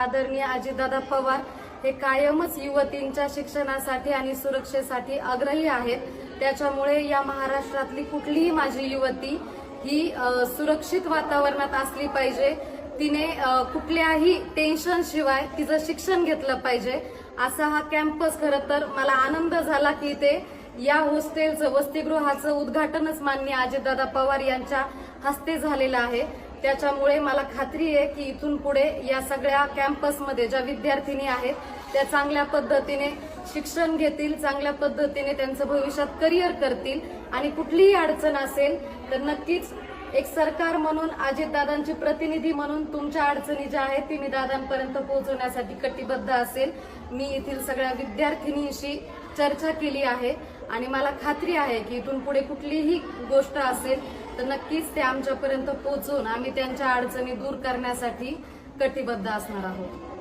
आदरणीय अजितदादा पवार हे कायमच युवतींच्या शिक्षणासाठी आणि सुरक्षेसाठी आग्रही आहेत. त्याच्यामुळे या महाराष्ट्रातली कुठलीही माझी युवती ही सुरक्षित वातावरणात असली पाहिजे. तिने कुठल्याही टेन्शन शिवाय तिचं शिक्षण घेतलं पाहिजे. असा हा कॅम्पस खरं तर मला आनंद झाला की ते या हॉस्टेलचं वसतिगृहाचं उद्घाटनच मान्य अजितदादा पवार यांच्या हस्ते झालेलं आहे. त्याच्यामुळे मला खात्री आहे की इथून पुढे या सगळ्या कॅम्पसमध्ये ज्या विद्यार्थिनी आहेत त्या चांगल्या पद्धतीने शिक्षण घेतील चांगल्या पद्धतीने त्यांचं भविष्यात करिअर करतील आणि कुठलीही अडचण असेल तर नक्कीच एक सरकार म्हणून अजितदादांची प्रतिनिधी म्हणून तुमच्या अडचणी ज्या आहेत ती मी दादांपर्यंत पोहोचवण्यासाठी कटिबद्ध असेल. मी येथील सगळ्या विद्यार्थिनींशी चर्चा केली आहे. आणि मला खात्री आहे की इथून पुढे कुठलीही गोष्ट असेल तर नक्कीच ते आमच्यापर्यंत पोहोचून आम्ही त्यांच्या अडचणी दूर करण्यासाठी कटिबद्ध असणार आहोत.